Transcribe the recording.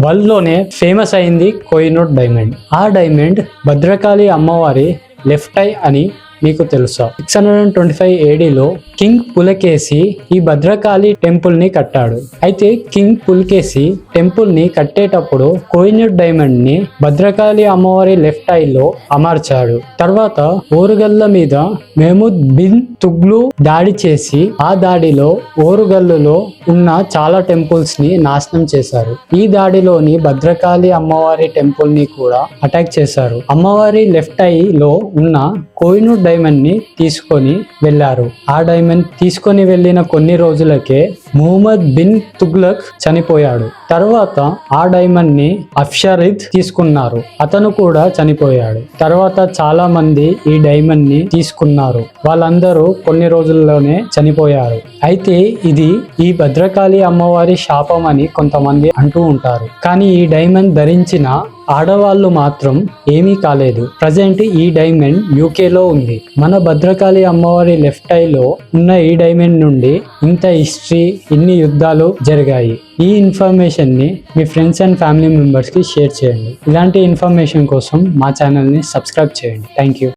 వరల్డ్లోనే famous అయింది Kohinoor diamond. ఆ diamond Bhadrakali అమ్మవారి లెఫ్ట్ ఐ అని మీకు తెలుసా? Six hundred and twenty five ఏడీలో king Pulakesi ఈ భద్రకాళి టెంపుల్ని కట్టాడు. అయితే కింగ్ పులకేసి టెంపుల్ని కట్టేటప్పుడు కోహినూర్ డైమండ్ని భద్రకాళి అమ్మవారి లెఫ్ట్ ఐ లో అమర్చాడు. తర్వాత ఓరుగల్ల మీద మెహమూద్ బిన్ తుగ్లు దాడి చేసి ఆ దాడిలో ఓరుగల్లులో ఉన్న చాలా టెంపుల్స్ని నాశనం చేశారు. ఈ దాడిలోని భద్రకాళి అమ్మవారి టెంపుల్ని కూడా అటాక్ చేశారు. అమ్మవారి లెఫ్ట్ ఐ లో ఉన్న కోహినూర్ డైమండ్ని తీసుకొని వెళ్ళారు ఆ డైమండ్ తీసుకొని వెళ్ళిన కొన్ని రోజులకే ముహమ్మద్ బిన్ తుగ్లక్ చనిపోయాడు. తర్వాత ఆ డైమండ్ని అఫ్షరిద్ తీసుకున్నారు. అతను కూడా చనిపోయాడు. తర్వాత చాలా మంది ఈ డైమండ్ని తీసుకున్నారు. వాళ్ళందరూ కొన్ని రోజుల్లోనే చనిపోయారు. అయితే ఇది ఈ భద్రకాళి అమ్మవారి శాపం అని కొంతమంది అంటూ ఉంటారు. కానీ ఈ డైమండ్ ధరించిన ఆడవాళ్ళు మాత్రం ఏమీ కాలేదు. ప్రజెంట్ ఈ డైమండ్ యూకేలో ఉంది. మన భద్రకాళి అమ్మవారి లెఫ్ట్ ఐ లో ఉన్న ఈ డైమండ్ నుండి ఇంత హిస్టరీ ఇన్ని యుద్ధాలు జరిగాయి. ఈ ఇన్ఫర్మేషన్ని మీ ఫ్రెండ్స్ అండ్ ఫ్యామిలీ మెంబర్స్కి షేర్ చేయండి. ఇలాంటి ఇన్ఫర్మేషన్ కోసం మా ఛానల్ని సబ్స్క్రైబ్ చేయండి. Thank you